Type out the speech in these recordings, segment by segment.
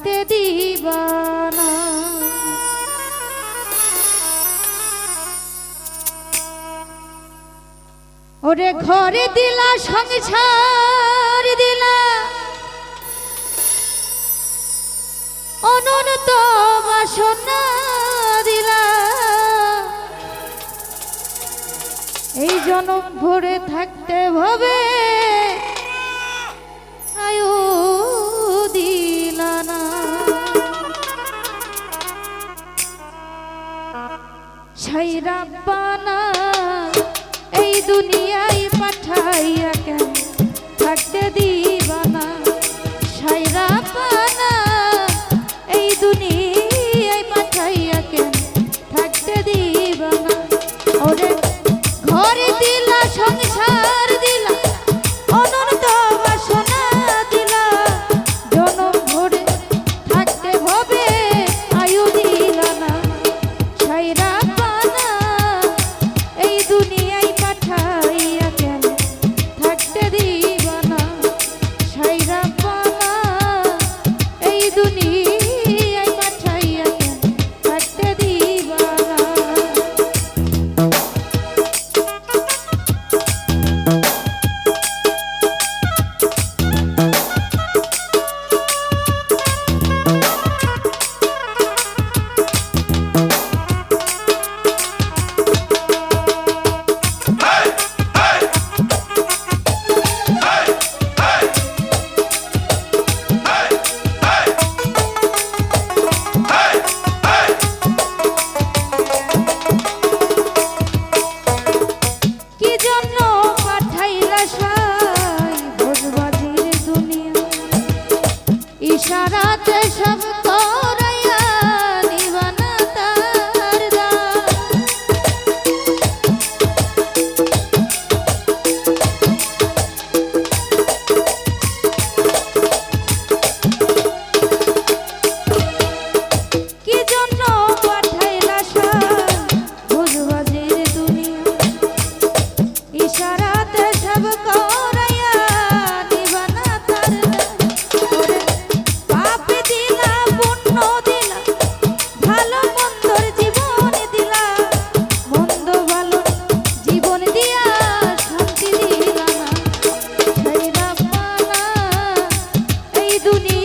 থাকতে দিবানা। ওরে ঘরে দিলা সংসার দিলা। অনন্ত বাসনা দিলা। এই জনম ভরে থাকতে হবে। দেখতে দিই দুনিয়া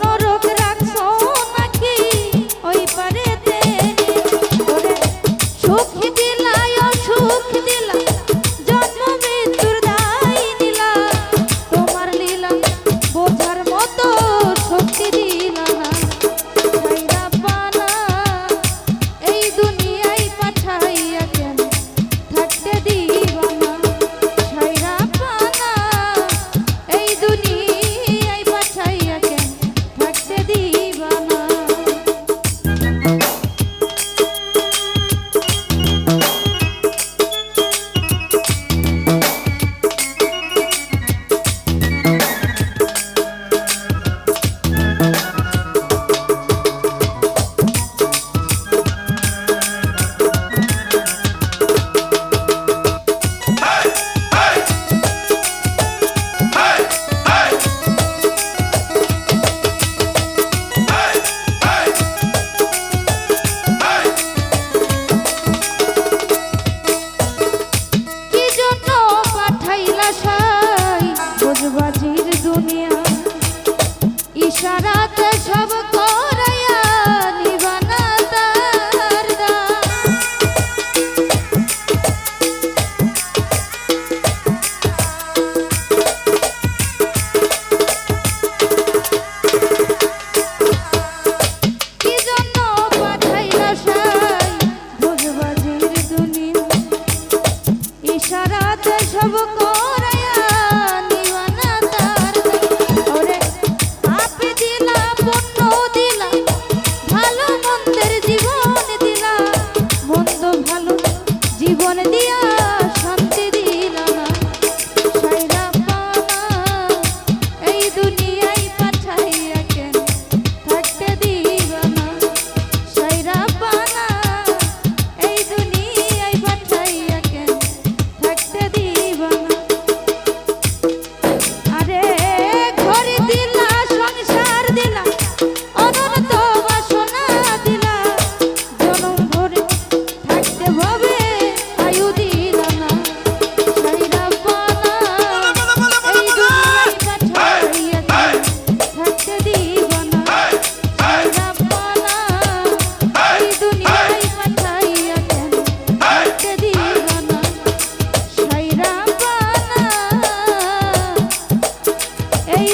মনোর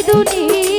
এই